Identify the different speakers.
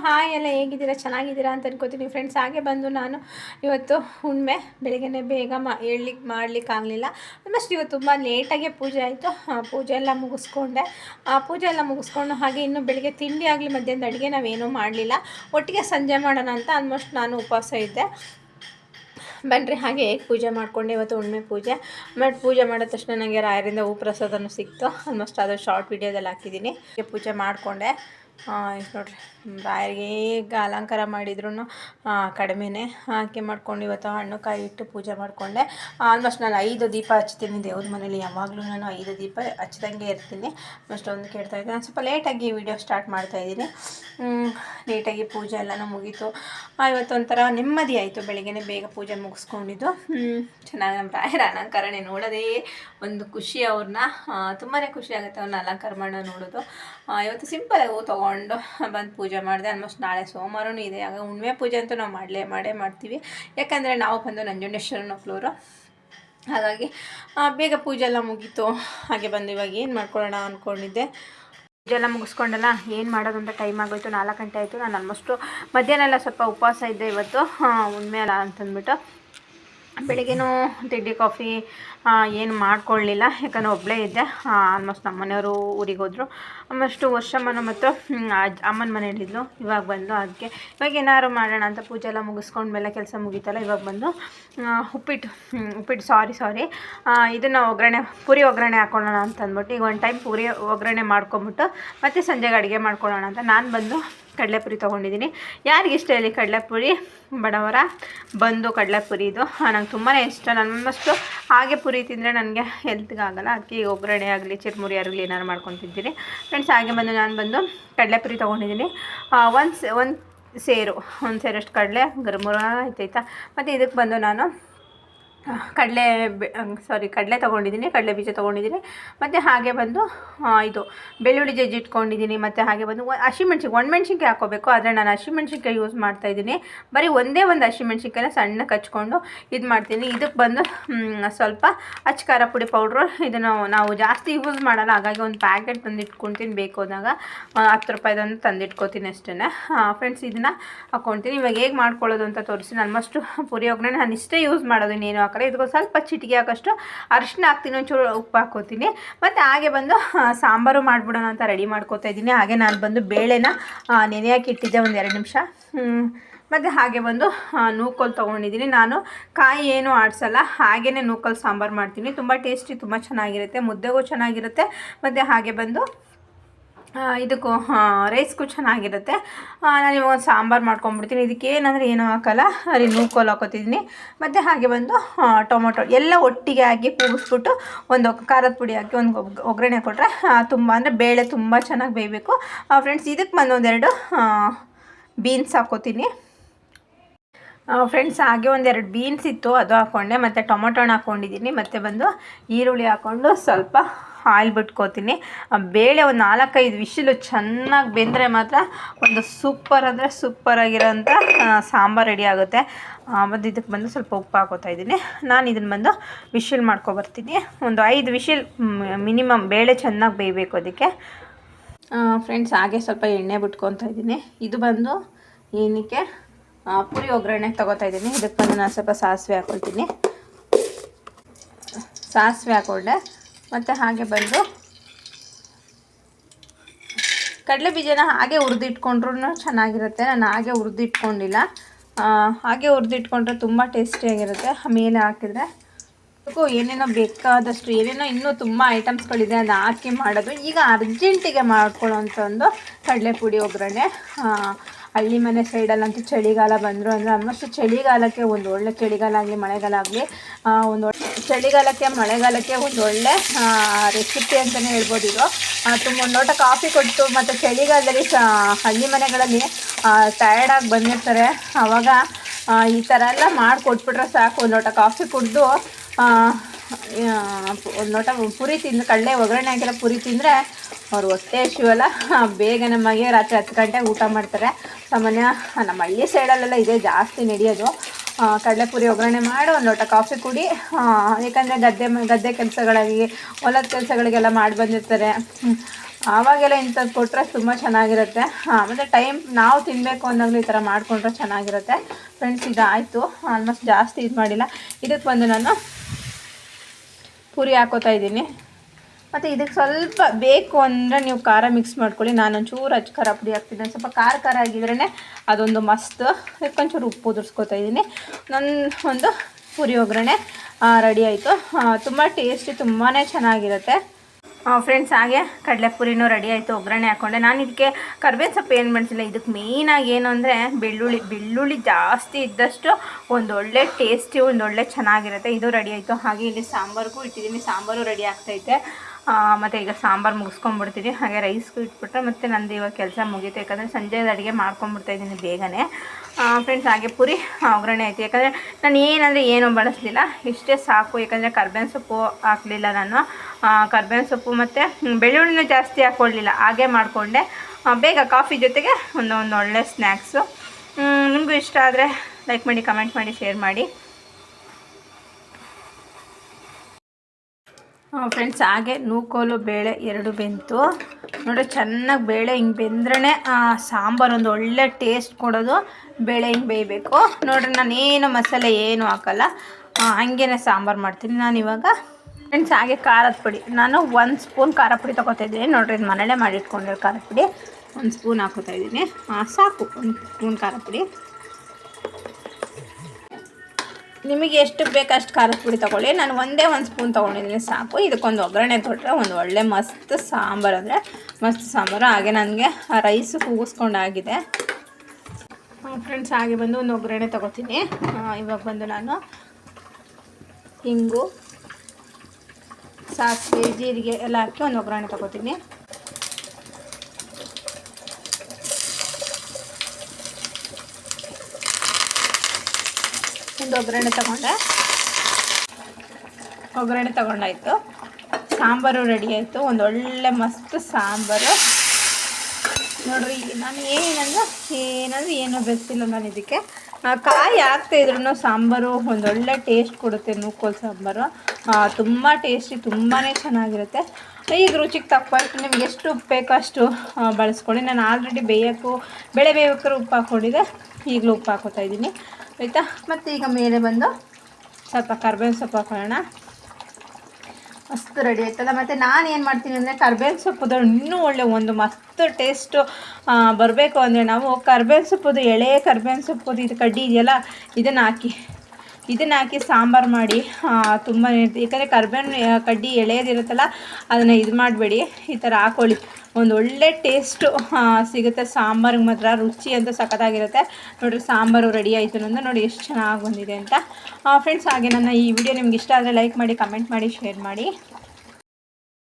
Speaker 1: Hi ಎಲ್ಲ ಹೇಗಿದ್ದೀರಾ? ಚೆನ್ನಾಗಿದ್ದೀರಾ? ಅಂತ ಅನ್ಕೋತೀನಿ. ಫ್ರೆಂಡ್ಸ್ ಹಾಗೆ ಬಂದು ನಾನು ಇವತ್ತು ಹುಣ್ಣಿಮೆ ಬೆಳಗ್ಗೆನೆ ಬೇಗ ಮಾ ಹೇಳಲಿಕ್ಕೆ ಮಾಡಲಿಕ್ಕಾಗಲಿಲ್ಲ ಆಲ್ಮೋಸ್ಟ್ ಇವತ್ತು ತುಂಬ ಲೇಟಾಗೆ ಪೂಜೆ ಆಯಿತು. ಪೂಜೆ ಎಲ್ಲ ಮುಗಿಸ್ಕೊಂಡೆ. ಆ, ಪೂಜೆ ಎಲ್ಲ ಮುಗಿಸ್ಕೊಂಡು ಹಾಗೆ ಇನ್ನು ಬೆಳಗ್ಗೆ ತಿಂಡಿ ಆಗಲಿ, ಮಧ್ಯಾಹ್ನದ ಅಡುಗೆ ನಾವೇನೂ ಮಾಡಲಿಲ್ಲ. ಒಟ್ಟಿಗೆ ಸಂಜೆ ಮಾಡೋಣ ಅಂತ ಆಲ್ಮೋಸ್ಟ್ ನಾನು ಉಪವಾಸ ಇದ್ದೆ. ಬನ್ನಿರಿ ಹಾಗೆ ಹೇಗೆ ಪೂಜೆ ಮಾಡಿಕೊಂಡೆ ಇವತ್ತು ಹುಣ್ಮೆ ಪೂಜೆ. ಬಟ್ ಪೂಜೆ ಮಾಡಿದ ತಕ್ಷಣ ನನಗೆ ರಾಯರಿಂದ ಹೂ ಪ್ರಸಾದನೂ ಸಿಕ್ತು. ಆಲ್ಮೋಸ್ಟ್ ಅದು ಶಾರ್ಟ್ ವೀಡಿಯೋದಲ್ಲಿ ಹಾಕಿದ್ದೀನಿ. ಪೂಜೆ ಮಾಡಿಕೊಂಡೆ. ಇದು ನೋಡ್ರಿ. ರಾಯರಿಗೆ ಈಗ ಅಲಂಕಾರ ಮಾಡಿದ್ರು ಕಡಿಮೆನೇ ಹಾಕಿ ಮಾಡ್ಕೊಂಡು ಇವತ್ತು ಹಣ್ಣು ಕಾಯಿ ಇಟ್ಟು ಪೂಜೆ ಮಾಡಿಕೊಂಡೆ. ಆಲ್ಮೋಸ್ಟ್ ನಾನು ಐದು ದೀಪ ಹಚ್ತೀನಿ ದೇವ್ರ ಮನೇಲಿ. ಯಾವಾಗಲೂ ನಾನು ಐದು ದೀಪ ಹಚ್ಚಿದಂಗೆ ಇರ್ತೀನಿ. ಅಷ್ಟೊಂದು ಕೇಳ್ತಾ ಇದ್ದೀನಿ ನಾನು ಸ್ವಲ್ಪ ಲೇಟಾಗಿ ವಿಡಿಯೋ ಸ್ಟಾರ್ಟ್ ಮಾಡ್ತಾಯಿದ್ದೀನಿ ಲೇಟಾಗಿ ಪೂಜೆ ಎಲ್ಲನೂ ಮುಗೀತು. ಆ, ಇವತ್ತು ಒಂಥರ ನೆಮ್ಮದಿ ಆಯಿತು. ಬೆಳಗ್ಗೆನೇ ಬೇಗ ಪೂಜೆ ಮುಗಿಸ್ಕೊಂಡಿದ್ದು. ಚೆನ್ನಾಗಿ ನಮ್ಮ ರಾಯರ ಅಲಂಕಾರನೇ ನೋಡೋದೇ ಒಂದು ಖುಷಿ ಅವ್ರನ್ನ ತುಂಬಾ ಖುಷಿ ಆಗುತ್ತೆ ಅವ್ರನ್ನ ಅಲಂಕಾರ ಮಾಡೋ ನೋಡೋದು. ಇವತ್ತು ಸಿಂಪಲ್ ಹೂ ತೊಗೊಂಡು ಬಂದು ಪೂಜೆ ಮಾಡಿದೆ. ಆಲ್ಮೋಸ್ಟ್ ನಾಳೆ ಸೋಮವಾರನೂ ಇದೆ. ಆಗ ಹುಣ್ಣಿಮೆ ಪೂಜೆ ಅಂತೂ ನಾವು ಮಾಡಲೇ, ಮಾಡೇ ಮಾಡ್ತೀವಿ. ಯಾಕಂದರೆ ನಾವು ಬಂದು ನಂಜುಂಡೇಶ್ವರನ ಫ್ಲೋರು ಹಾಗಾಗಿ ಬೇಗ ಪೂಜೆ ಎಲ್ಲ ಮುಗೀತು. ಹಾಗೆ ಬಂದು ಇವಾಗ ಏನು ಮಾಡ್ಕೊಳ್ಳೋಣ ಅಂದ್ಕೊಂಡಿದ್ದೆ ಪೂಜೆ ಎಲ್ಲ ಮುಗಿಸ್ಕೊಂಡಲ್ಲ, ಏನು ಮಾಡೋದು ಅಂತ ಟೈಮ್ ಆಗೋಯ್ತು. ನಾಲ್ಕು ಗಂಟೆ ಆಯಿತು. ನಾನು ಆಲ್ಮೋಸ್ಟು ಮಧ್ಯಾಹ್ನ ಎಲ್ಲ ಸ್ವಲ್ಪ ಉಪವಾಸ ಇದ್ದೆ ಇವತ್ತು. ಉಣ್ಮೆ ಅಲ್ಲ ಅಂತಂದ್ಬಿಟ್ಟು. ಬೆಳಿಗ್ಗೆನೂ ತಿಂಡಿ, ಕಾಫಿ ಏನು ಮಾಡ್ಕೊಳ್ಳಿಲ್ಲ. ಯಾಕಂದರೆ ಒಬ್ಬಳೇ ಇದ್ದೆ. ಆಲ್ಮೋಸ್ಟ್ ನಮ್ಮ ಮನೆಯವರು ಊರಿಗೆ ಹೋದರು. ಆಲ್ಮೋಸ್ಟು ವರ್ಷಮ್ಮನ ಮತ್ತು ಅಜ್ಜ ಅಮ್ಮನ ಮನೇಲಿದ್ಲು ಇವಾಗ ಬಂದು ಅದಕ್ಕೆ, ಇವಾಗ ಏನಾದ್ರು ಮಾಡೋಣ ಅಂತ ಪೂಜೆ ಎಲ್ಲ ಮುಗಿಸ್ಕೊಂಡ್ಮೇಲೆ ಕೆಲಸ ಮುಗೀತಲ್ಲ, ಇವಾಗ ಬಂದು ಉಪ್ಪಿಟ್ಟು ಉಪ್ಪಿಟ್ಟು ಸಾರಿ ಸಾರಿ ಇದನ್ನು ಒಗ್ಗರಣೆ, ಪುರಿ ಒಗ್ಗರಣೆ ಹಾಕೊಳ್ಳೋಣ ಅಂತ ಅಂದ್ಬಿಟ್ಟು, ಈಗ ಒಂದು ಟೈಮ್ ಪುರಿ ಒಗ್ಗರಣೆ ಮಾಡ್ಕೊಂಬಿಟ್ಟು, ಮತ್ತು ಸಂಜೆಗೆ ಅಡುಗೆ ಮಾಡ್ಕೊಳ್ಳೋಣ ಅಂತ ನಾನು ಬಂದು ಕಡಲೆಪುರಿ ತೊಗೊಂಡಿದ್ದೀನಿ. ಯಾರಿಗಿಷ್ಟ ಹೇಳಿ ಕಡಲೆಪುರಿ? ಬಡವರ ಬಂದು ಕಡಲೆಪುರಿ ಇದು. ನಂಗೆ ತುಂಬಾ ಇಷ್ಟ. ನನ್ನಷ್ಟು ಹಾಗೆ ಪುರಿ ತಿಂದರೆ ನನಗೆ ಹೆಲ್ತ್ಗೆ ಆಗಲ್ಲ. ಅದಕ್ಕೆ ಒಗ್ಗರಣೆ ಆಗಲಿ, ಚಿರ್ಮುರಿ ಆಗಲಿ ಏನಾರು ಮಾಡ್ಕೊಂಡು ಫ್ರೆಂಡ್ಸ್ ಹಾಗೆ ಬಂದು ನಾನು ಬಂದು ಕಡಲೆಪುರಿ ತೊಗೊಂಡಿದ್ದೀನಿ. ಒಂದು ಒಂದು ಸೇರು, ಒಂದು ಸೇರಷ್ಟು ಕಡಲೆ ಗರ್ಮುರ ಆಯ್ತಾಯ್ತಾ? ಮತ್ತು ಇದಕ್ಕೆ ಬಂದು ನಾನು ಕಡಲೆ ಸಾರಿ ಕಡಲೆ ತೊಗೊಂಡಿದ್ದೀನಿ, ಕಡಲೆ ಬೀಜ ತೊಗೊಂಡಿದ್ದೀನಿ. ಮತ್ತು ಹಾಗೆ ಬಂದು ಇದು ಬೆಳ್ಳುಳ್ಳಿ ಜಜ್ಜಿ ಇಟ್ಕೊಂಡಿದ್ದೀನಿ. ಮತ್ತು ಹಾಗೆ ಬಂದು ಹಸಿಮೆಣ್ಸಿನ್ಕಾಯಿ, ಒಣಮೆಣ್ಸಿನ್ಕಾಯಿ ಹಾಕೋಬೇಕು ಆದರೆ ನಾನು ಹಸಿಮೆಣ್ಸಿನ್ಕಾಯಿ ಯೂಸ್ ಮಾಡ್ತಾಯಿದ್ದೀನಿ ಬರೀ ಒಂದೇ ಒಂದು ಹಸಿಮೆಣ್ಸಿನ್ಕಾಯಿನ ಸಣ್ಣ ಕಚ್ಕೊಂಡು ಇದು ಮಾಡ್ತೀನಿ. ಇದಕ್ಕೆ ಬಂದು ಸ್ವಲ್ಪ ಅಚ್ಚ ಖಾರ ಪುಡಿ ಪೌಡ್ರು ಇದನ್ನು ನಾವು ಜಾಸ್ತಿ ಯೂಸ್ ಮಾಡಲ್ಲ. ಹಾಗಾಗಿ ಒಂದು ಪ್ಯಾಕೆಟ್ ತಂದು ಇಟ್ಕೊಳ್ತೀನಿ ಬೇಕು ಹೋದಾಗ ಹತ್ತು ರೂಪಾಯಿದೊಂದು ತಂದಿಟ್ಕೋತೀನಿ ಅಷ್ಟೇ ಫ್ರೆಂಡ್ಸ್ ಇದನ್ನು ಹಾಕ್ಕೊಳ್ತೀನಿ ಇವಾಗ ಹೇಗೆ ಮಾಡ್ಕೊಳ್ಳೋದು ಅಂತ ತೋರಿಸಿ. ಆಲ್ಮೋಸ್ಟು ಪುರಿ ಒಗ್ಗರಣೆ ನಾನು ಇಷ್ಟೇ ಯೂಸ್ ಮಾಡೋದು ಇನ್ನೇನು. ಹಾಕಲ್ಲ ಇದಕ್ಕೊಂದು ಸ್ವಲ್ಪ ಚಿಟಿಕೆ ಹಾಕೋಷ್ಟು ಅರಿಶಿನ ಹಾಕ್ತೀನಿ, ಒಂಚೂರು ಉಪ್ಪು ಹಾಕೋತೀನಿ ಮತ್ತು ಹಾಗೆ ಬಂದು ಸಾಂಬಾರು ಮಾಡಿಬಿಡೋಣ ಅಂತ ರೆಡಿ ಮಾಡ್ಕೋತಾ ಇದ್ದೀನಿ. ಹಾಗೆ ನಾನು ಬಂದು ಬೇಳೆನ ನೆನೆ ನೆನೆಯಕ್ಕೆ ಇಟ್ಟಿದ್ದೆ ಒಂದು ಎರಡು ನಿಮಿಷ. ಮತ್ತು ಹಾಗೆ ಬಂದು ನೂಕೋಲು ತೊಗೊಂಡಿದ್ದೀನಿ. ನಾನು ಕಾಯಿ ಏನು ಆಡಿಸಲ್ಲ ಹಾಗೆಯೇ ನೂಕಲ್ ಸಾಂಬಾರು ಮಾಡ್ತೀನಿ. ತುಂಬ ಟೇಸ್ಟಿ, ತುಂಬ ಚೆನ್ನಾಗಿರುತ್ತೆ, ಮುದ್ದೆಗೂ ಚೆನ್ನಾಗಿರುತ್ತೆ. ಮತ್ತು ಹಾಗೆ ಬಂದು ಇದಕ್ಕೂ ರೈಸ್ಗೂ ಚೆನ್ನಾಗಿರುತ್ತೆ. ನಾನು ಇವಾಗ ಒಂದು ಸಾಂಬಾರು ಮಾಡ್ಕೊಂಡ್ಬಿಡ್ತೀನಿ. ಇದಕ್ಕೆ ಏನಂದರೆ ಏನೂ ಹಾಕೋಲ್ಲ. ಅಲ್ಲಿ ನೂಕೋಲು ಹಾಕೋತಿದ್ದೀನಿ. ಮತ್ತು ಹಾಗೆ ಬಂದು ಟೊಮೊಟೊ ಎಲ್ಲ ಒಟ್ಟಿಗೆ ಹಾಕಿ ಕೂಗಿಸ್ಬಿಟ್ಟು ಒಂದು ಖಾರದ ಪುಡಿ ಹಾಕಿ ಒಂದು ಒಗ್- ಒಗ್ಗರಣೆ ಕೊಟ್ಟರೆ ತುಂಬ ಅಂದರೆ ಬೇಳೆ ತುಂಬ ಚೆನ್ನಾಗಿ ಬೇಯಬೇಕು. ಫ್ರೆಂಡ್ಸ್ ಇದಕ್ಕೆ ಬಂದು ಒಂದೆರಡು ಬೀನ್ಸ್ ಹಾಕೋತೀನಿ. ಫ್ರೆಂಡ್ಸ್ ಹಾಗೆ ಒಂದೆರಡು ಬೀನ್ಸ್ ಇತ್ತು. ಅದು ಹಾಕ್ಕೊಂಡೆ ಮತ್ತು ಟೊಮೊಟೊನ ಹಾಕ್ಕೊಂಡಿದ್ದೀನಿ ಮತ್ತು ಬಂದು ಈರುಳ್ಳಿ ಹಾಕ್ಕೊಂಡು ಸ್ವಲ್ಪ ಆಯಿಲ್ ಬಿಟ್ಕೋತೀನಿ. ಬೇಳೆ ಒಂದು ನಾಲ್ಕೈದು ವಿಶಿಲು ಚೆನ್ನಾಗಿ ಬೆಂದರೆ ಮಾತ್ರ ಒಂದು ಸೂಪರ್ ಅಂದರೆ ಸೂಪರಾಗಿರೋಂಥ ಸಾಂಬಾರು ರೆಡಿ ಆಗುತ್ತೆ. ಮತ್ತು ಇದಕ್ಕೆ ಬಂದು ಸ್ವಲ್ಪ ಉಪ್ಪು ಹಾಕೋತಾ ಇದ್ದೀನಿ. ನಾನು ಇದನ್ನು ಬಂದು ವಿಶಿಲ್ ಮಾಡ್ಕೊಬರ್ತೀನಿ ಒಂದು ಐದು ವಿಶಿಲ್ ಮಿನಿಮಮ್ ಬೇಳೆ ಚೆನ್ನಾಗಿ ಬೇಯಬೇಕು ಅದಕ್ಕೆ. ಫ್ರೆಂಡ್ಸ್, ಹಾಗೆ ಸ್ವಲ್ಪ ಎಣ್ಣೆ ಬಿಟ್ಕೊತಾ ಇದ್ದೀನಿ. ಇದು ಬಂದು ಏನಕ್ಕೆ ಪುರಿ ಒಗ್ಗರಣೆ ತಗೋತಾ ಇದ್ದೀನಿ. ಇದಕ್ಕೆ ಬಂದು ನಾನು ಸ್ವಲ್ಪ ಸಾಸಿವೆ ಹಾಕೊಳ್ತೀನಿ. ಸಾಸಿವೆ ಹಾಕ್ಕೊಂಡೆ ಮತ್ತು ಹಾಗೆ ಬಂದು ಕಡಲೆ ಬೀಜನ ಹಾಗೆ ಹುರಿದಿಟ್ಕೊಂಡ್ರೂ ಚೆನ್ನಾಗಿರುತ್ತೆ. ನಾನು ಹಾಗೆ ಹುರಿದಿಟ್ಕೊಂಡಿಲ್ಲ. ಹಾಗೆ ಹುರಿದಿಟ್ಕೊಂಡ್ರೆ ತುಂಬ ಟೇಸ್ಟಿಯಾಗಿರುತ್ತೆ. ಮೇಲೆ ಹಾಕಿದರೆ ಅದಕ್ಕೂ ಏನೇನೋ ಬೇಕಾದಷ್ಟು ಏನೇನೋ ಇನ್ನೂ ತುಂಬ ಐಟಮ್ಸ್ಗಳಿದೆ ಅದು ಹಾಕಿ ಮಾಡೋದು. ಈಗ ಅರ್ಜೆಂಟಿಗೆ ಮಾಡ್ಕೊಳ್ಳೋಂಥ ಒಂದು ಕಡಲೆ ಪುಡಿ ಒಗ್ಗರಣೆ. ಹಳ್ಳಿ ಮನೆ ಸೈಡಲ್ಲಂತೂ ಚಳಿಗಾಲ ಬಂದರು ಅಂದರೆ ಆಲ್ಮೋಸ್ಟ್ ಚಳಿಗಾಲಕ್ಕೆ ಒಂದು ಒಳ್ಳೆ ಚಳಿಗಾಲ ಆಗಲಿ, ಮಳೆಗಾಲ ಆಗಲಿ ಒಂದು ಚಳಿಗಾಲಕ್ಕೆ, ಮಳೆಗಾಲಕ್ಕೆ ಒಂದು ಒಳ್ಳೆ ರೆಸಿಪಿ ಅಂತಲೇ ಹೇಳ್ಬೋದು ಇದು. ತುಂಬ ಒಂದು ಲೋಟ ಕಾಫಿ ಕೊಟ್ಟು ಮತ್ತು ಚಳಿಗಾಲದಲ್ಲಿ ಸ, ಹಳ್ಳಿ ಮನೆಗಳಲ್ಲಿ ಟಯರ್ಡಾಗಿ ಬಂದಿರ್ತಾರೆ. ಆವಾಗ ಈ ಥರ ಎಲ್ಲ ಮಾಡಿಕೊಟ್ಬಿಟ್ರೆ ಸಾಕು. ಒಂದು ಲೋಟ ಕಾಫಿ ಕುಡಿದು ಒಂದು ಲೋಟ ಪುರಿ ತಿಂದು, ಕಡಲೆ ಒಗ್ಗರಣೆ ಹಾಕಿರೋ ಪುರಿ ತಿಂದರೆ ಅವ್ರು ಹೊಟ್ಟೆ ಶಿವಲ್ಲ ಬೇಗ ನಮಗೆ ರಾತ್ರಿ ಹತ್ತು ಗಂಟೆಗೆ ಊಟ ಮಾಡ್ತಾರೆ. ಸಾಮಾನ್ಯ, ನಮ್ಮ ಹಳ್ಳಿ ಸೈಡಲ್ಲೆಲ್ಲ ಇದೆ ಜಾಸ್ತಿ ನಡೆಯೋದು. ಕಡಲೆಪುರಿ ಒಗ್ಗರಣೆ ಮಾಡಿ, ಒಂದು ಲೋಟ ಕಾಫಿ ಕುಡಿ. ಯಾಕಂದರೆ ಗದ್ದೆ ಗದ್ದೆ ಕೆಲಸಗಳಾಗಿ ಹೊಲದ ಕೆಲಸಗಳಿಗೆಲ್ಲ ಮಾಡಿ ಬಂದಿರ್ತಾರೆ. ಆವಾಗೆಲ್ಲ ಇಂಥದ್ದು ಕೊಟ್ಟರೆ ತುಂಬ ಚೆನ್ನಾಗಿರುತ್ತೆ. ಮತ್ತು ಟೈಮ್ ನಾವು ತಿನ್ನಬೇಕು ಅಂದಾಗಲೂ ಈ ಥರ ಮಾಡಿಕೊಂಡ್ರೆ ಚೆನ್ನಾಗಿರುತ್ತೆ. ಫ್ರೆಂಡ್ಸ್ ಇದಾಯಿತು. ಆಲ್ಮೋಸ್ಟ್ ಜಾಸ್ತಿ ಇದು ಮಾಡಿಲ್ಲ. ಇದಕ್ಕೆ ಬಂದು ನಾನು ಪುರಿ ಹಾಕೋತಾ ಇದ್ದೀನಿ. ಮತ್ತು ಇದಕ್ಕೆ ಸ್ವಲ್ಪ ಬೇಕು ಅಂದರೆ ನೀವು ಖಾರ ಮಿಕ್ಸ್ ಮಾಡ್ಕೊಳ್ಳಿ. ನಾನು ಒಂಚೂರು ಅಚ್ಚ ಖಾರ ಪುಡಿ ಹಾಕ್ತಿದ್ದೀನಿ ಸ್ವಲ್ಪ ಖಾರ ಖಾರ ಆಗಿದ್ರೇ ಅದೊಂದು ಮಸ್ತ್ ಇದಕ್ಕೊಂಚೂರು ಉಪ್ಪು ಉದುರಿಸ್ಕೊತಾ ಇದ್ದೀನಿ. ನನ್ನ ಒಂದು ಪುರಿ ಒಗ್ಗರಣೆ ರೆಡಿ ಆಯಿತು. ತುಂಬ ಟೇಸ್ಟಿ ತುಂಬಾ ಚೆನ್ನಾಗಿರುತ್ತೆ. ಫ್ರೆಂಡ್ಸ್ ಹಾಗೆ ಕಡಲೆಪುರಿನೂ ರೆಡಿ ಆಯಿತು, ಒಗ್ಗರಣೆ ಹಾಕ್ಕೊಂಡೆ ನಾನು ಇದಕ್ಕೆ ಕರ್ಬೇವಿನ ಸೊಪ್ಪು ಏನು ಮಾಡಿಸಿಲ್ಲ. ಇದಕ್ಕೆ ಮೇಯ್ನಾಗಿ ಏನು ಅಂದರೆ ಬೆಳ್ಳುಳ್ಳಿ ಬೆಳ್ಳುಳ್ಳಿ ಜಾಸ್ತಿ ಇದ್ದಷ್ಟು ಒಂದೊಳ್ಳೆ ಟೇಸ್ಟಿ ಒಂದೊಳ್ಳೆ ಚೆನ್ನಾಗಿರುತ್ತೆ. ಇದು ರೆಡಿ ಆಯಿತು. ಹಾಗೆ ಇಲ್ಲಿ ಸಾಂಬಾರಿಗೂ ಇಟ್ಟಿದ್ದೀನಿ. ಸಾಂಬಾರು ರೆಡಿ ಆಗ್ತೈತೆ. ಮತ್ತು ಈಗ ಸಾಂಬಾರು ಮುಗಿಸ್ಕೊಂಬಿಡ್ತೀನಿ ಹಾಗೆ ರೈಸ್ಗೂ ಇಟ್ಬಿಟ್ರೆ ಮತ್ತು ನಂದು ಇವಾಗ ಕೆಲಸ ಮುಗೀತು. ಯಾಕಂದರೆ ಸಂಜೆ ಅಡುಗೆ ಮಾಡ್ಕೊಂಬಿಡ್ತಾ ಇದ್ದೀನಿ ಬೇಗನೆ. ಫ್ರೆಂಡ್ಸ್ ಹಾಗೆ ಪುರಿ ಒಗ್ಗರಣೆ ಆಯಿತು. ಯಾಕಂದರೆ ನಾನು ಏನಂದರೆ ಏನೂ ಬಳಸಲಿಲ್ಲ. ಇಷ್ಟೇ ಸಾಕು. ಯಾಕಂದರೆ ಕರ್ಬೇವಿನ ಸೊಪ್ಪು ಹಾಕಲಿಲ್ಲ ನಾನು. ಕರ್ಬೇವಿನ ಸೊಪ್ಪು ಮತ್ತು ಬೆಳ್ಳುಳ್ಳಿನೂ ಜಾಸ್ತಿ ಹಾಕ್ಕೊಳ್ಳಿಲ್ಲ ಹಾಗೆ ಮಾಡಿಕೊಂಡೆ. ಬೇಗ ಕಾಫಿ ಜೊತೆಗೆ ಒಂದು ಒಂದು ಒಳ್ಳೆ ಸ್ನ್ಯಾಕ್ಸು ನಿಮಗೂ ಇಷ್ಟ ಆದರೆ ಲೈಕ್ ಮಾಡಿ ಕಮೆಂಟ್ ಮಾಡಿ ಶೇರ್ ಮಾಡಿ. ಫ್ರೆಂಡ್ಸ್ ಹಾಗೆ ನೂಕೋಲು ಬೇಳೆ ಎರಡು ಬೆಂತು. ನೋಡಿ, ಚೆನ್ನಾಗಿ ಬೇಳೆ ಹಿಂಗೆ ಬೆಂದ್ರೇ ಸಾಂಬಾರು ಒಂದು ಒಳ್ಳೆ ಟೇಸ್ಟ್ ಕೊಡೋದು. ಬೇಳೆ ಹಿಂಗೆ ಬೇಯಬೇಕು. ನೋಡಿರಿ, ನಾನೇನು ಮಸಾಲೆ ಏನು ಹಾಕಲ್ಲ. ಹಂಗೇನೆ ಸಾಂಬಾರು ಮಾಡ್ತೀನಿ ನಾನು ಇವಾಗ ಫ್ರೆಂಡ್ಸ್ ಹಾಗೆ ಖಾರದ ಪುಡಿ. ನಾನು ಒಂದು ಸ್ಪೂನ್ ಖಾರ ಪುಡಿ ತೊಗೋತಾಯಿದ್ದೀನಿ ನೋಡಿರಿ, ಇದು ಮನೇಲೇ ಮಾಡಿಟ್ಕೊಂಡಿರೋ ಖಾರದ ಪುಡಿ. ಒಂದು ಸ್ಪೂನ್ ಹಾಕೋತಾ ಇದ್ದೀನಿ. ಸಾಕು, ಒಂದು ಸ್ಪೂನ್ ಖಾರ ಪುಡಿ. ನಿಮಗೆ ಎಷ್ಟು ಬೇಕು ಅಷ್ಟು ಖಾರದ ಪುಡಿ ತೊಗೊಳ್ಳಿ. ನಾನು ಒಂದೇ ಒಂದು ಸ್ಪೂನ್ ತೊಗೊಂಡಿದ್ದೀನಿ, ಸಾಕು. ಇದಕ್ಕೊಂದು ಒಗ್ಗರಣೆ ಕೊಟ್ಟರೆ ಒಂದು ಒಳ್ಳೆ ಮಸ್ತ್ ಸಾಂಬಾರು ಅಂದರೆ ಮಸ್ತ್ ಸಾಂಬಾರು. ಹಾಗೆ ನನಗೆ ಆ ರೈಸು ಕೂಗಿಸ್ಕೊಂಡಾಗಿದೆ. ಫ್ರೆಂಡ್ಸ್ ಹಾಗೆ ಬಂದು ಒಂದು ಒಗ್ಗರಣೆ ತೊಗೋತೀನಿ. ಇವಾಗ ಬಂದು ನಾನು ಹಿಂಗು ಸಾಸಿವೆ, ಜೀರಿಗೆ ಎಲ್ಲ ಹಾಕಿ ಒಂದು ಒಗ್ಗರಣೆ ತೊಗೋತೀನಿ. ಒಂದು ಒಗ್ಗರಣೆ ತಗೊಂಡೆ. ಒಗ್ಗರಣೆ ತಗೊಂಡಾಯ್ತು. ಸಾಂಬಾರು ರೆಡಿ ಆಯಿತು. ಒಂದು ಒಳ್ಳೆ ಮಸ್ತ್ ಸಾಂಬಾರು. ನೋಡ್ರಿ, ನಾನು ಏನಂದ್ರೆ ಏನಂದ್ರೆ ಏನೂ ಬೆಸ್ತಿಲ್ಲ ನಾನು ಇದಕ್ಕೆ. ಕಾಯಿ ಹಾಕ್ತಾ ಇದ್ರೂ ಸಾಂಬಾರು ಒಂದೊಳ್ಳೆ ಟೇಸ್ಟ್ ಕೊಡುತ್ತೆ, ನೂಕೋಲ್ ಸಾಂಬಾರು. ತುಂಬ ಟೇಸ್ಟಿ ತುಂಬಾ ಚೆನ್ನಾಗಿರುತ್ತೆ. ಈಗ ರುಚಿಗೆ ತಪ್ಪ ನಿಮ್ಗೆ ಎಷ್ಟು ಉಪ್ಪು ಬೇಕೋ ಅಷ್ಟು ಬಳಸ್ಕೊಳ್ಳಿ. ನಾನು ಆಲ್ರೆಡಿ ಬೇಯಕ್ಕೂ, ಬೆಳೆ ಬೇಯಬೇಕಾದ್ರೆ ಉಪ್ಪು ಹಾಕ್ಕೊಂಡಿದ್ದೆ ಈಗಲೂ ಉಪ್ಪು ಹಾಕೋತಾ ಇದ್ದೀನಿ. ಆಯಿತಾ? ಮತ್ತು ಈಗ ಮೇಲೆ ಬಂದು ಸ್ವಲ್ಪ ಕರ್ಬೇವಿನ ಸೊಪ್ಪು ಹಾಕೊಳ್ಳೋಣ. ಮಸ್ತ್ ರೆಡಿ ಆಯ್ತಲ್ಲ. ಮತ್ತು ನಾನು ಏನು ಮಾಡ್ತೀನಿ ಅಂದರೆ ಕರ್ಬೇವಿನ ಸೊಪ್ಪುದ ಇನ್ನೂ ಒಳ್ಳೆ ಒಂದು ಮಸ್ತ್ ಟೇಸ್ಟು ಬರಬೇಕು ಅಂದರೆ ನಾವು ಕರ್ಬೇವಿನ ಸೊಪ್ಪುದು ಎಳೆ, ಕರ್ಬೇವಿನ ಸೊಪ್ಪುದು ಇದು ಕಡ್ಡಿ ಇದೆಯಲ್ಲ, ಇದನ್ನು ಹಾಕಿ. ಇದನ್ನು ಹಾಕಿ ಸಾಂಬಾರು ಮಾಡಿ ತುಂಬ ಯಾಕಂದರೆ ಕರ್ಬೇವಿನ ಕಡ್ಡಿ ಎಳೆಯದಿರುತ್ತಲ್ಲ, ಅದನ್ನು ಇದು ಮಾಡಬೇಡಿ. ಈ ಥರ ಹಾಕೊಳ್ಳಿ. ಒಂದು ಒಳ್ಳೆ ಟೇಸ್ಟು ಸಿಗುತ್ತೆ. ಸಾಂಬಾರಿಗೆ ಮಾತ್ರ ರುಚಿ ಅಂತ ಸಖತ್ತಾಗಿರುತ್ತೆ. ನೋಡಿರಿ, ಸಾಂಬಾರು ರೆಡಿ ಆಯಿತು ನಂದು. ನೋಡಿ, ಎಷ್ಟು ಚೆನ್ನಾಗಿ ಬಂದಿದೆ ಅಂತ. ಫ್ರೆಂಡ್ಸ್ ಹಾಗೆ ನನ್ನ ಈ ವಿಡಿಯೋ ನಿಮ್ಗೆ ಇಷ್ಟ ಆದರೆ ಲೈಕ್ ಮಾಡಿ ಕಮೆಂಟ್ ಮಾಡಿ ಶೇರ್ ಮಾಡಿ.